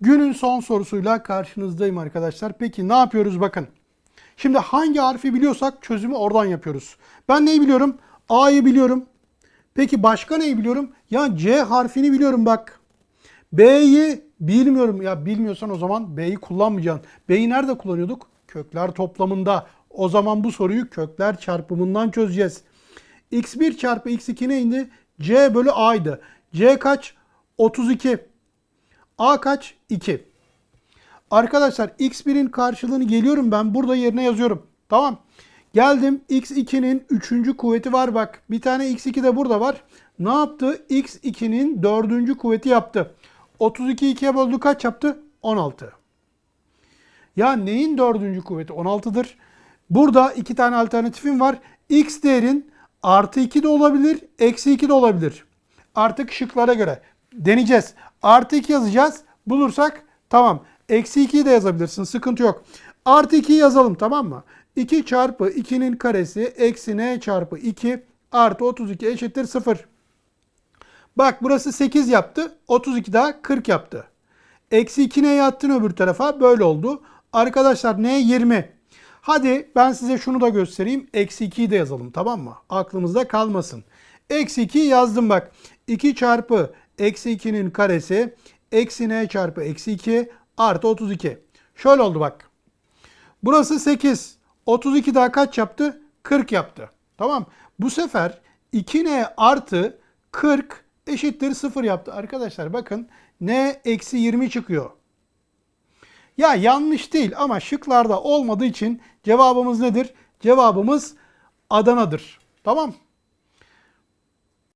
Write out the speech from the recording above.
Günün son sorusuyla karşınızdayım arkadaşlar. Peki ne yapıyoruz bakın. Şimdi hangi harfi biliyorsak çözümü oradan yapıyoruz. Ben neyi biliyorum? A'yı biliyorum. Peki başka neyi biliyorum? Ya C harfini biliyorum bak. B'yi bilmiyorum. Ya bilmiyorsan o zaman B'yi kullanmayacaksın. B'yi nerede kullanıyorduk? Kökler toplamında. O zaman bu soruyu kökler çarpımından çözeceğiz. x1 çarpı x2 neydi? C bölü A'ydı. C kaç? 32. A kaç? 2. Arkadaşlar x1'in karşılığını geliyorum ben burada yerine yazıyorum. Tamam. Geldim x2'nin 3. kuvveti var bak. Bir tane x2 de burada var. Ne yaptı? x2'nin 4. kuvveti yaptı. 32 2'ye böldü kaç yaptı? 16. Ya neyin 4. kuvveti? 16'dır. Burada iki tane alternatifim var. x değerin artı 2 de olabilir, eksi 2 de olabilir. Artık şıklara göre deneyeceğiz. Artı 2 yazacağız. Bulursak tamam. Eksi 2'yi de yazabilirsin. Sıkıntı yok. Artı 2'yi yazalım tamam mı? 2 çarpı 2'nin karesi eksi n çarpı 2 artı 32 eşittir 0. Bak burası 8 yaptı. 32 daha 40 yaptı. Eksi 2 n'ye attın öbür tarafa. Böyle oldu. Arkadaşlar n 20. Hadi ben size şunu da göstereyim. Eksi 2'yi de yazalım tamam mı? Aklımızda kalmasın. Eksi 2'yi yazdım bak. 2 çarpı eksi 2'nin karesi eksi n çarpı eksi 2 artı 32. Şöyle oldu bak. Burası 8. 32 daha kaç yaptı? 40 yaptı. Tamam. Bu sefer 2n artı 40 eşittir 0 yaptı. Arkadaşlar bakın n eksi 20 çıkıyor. Ya yanlış değil ama şıklarda olmadığı için cevabımız nedir? Cevabımız Adana'dır. Tamam.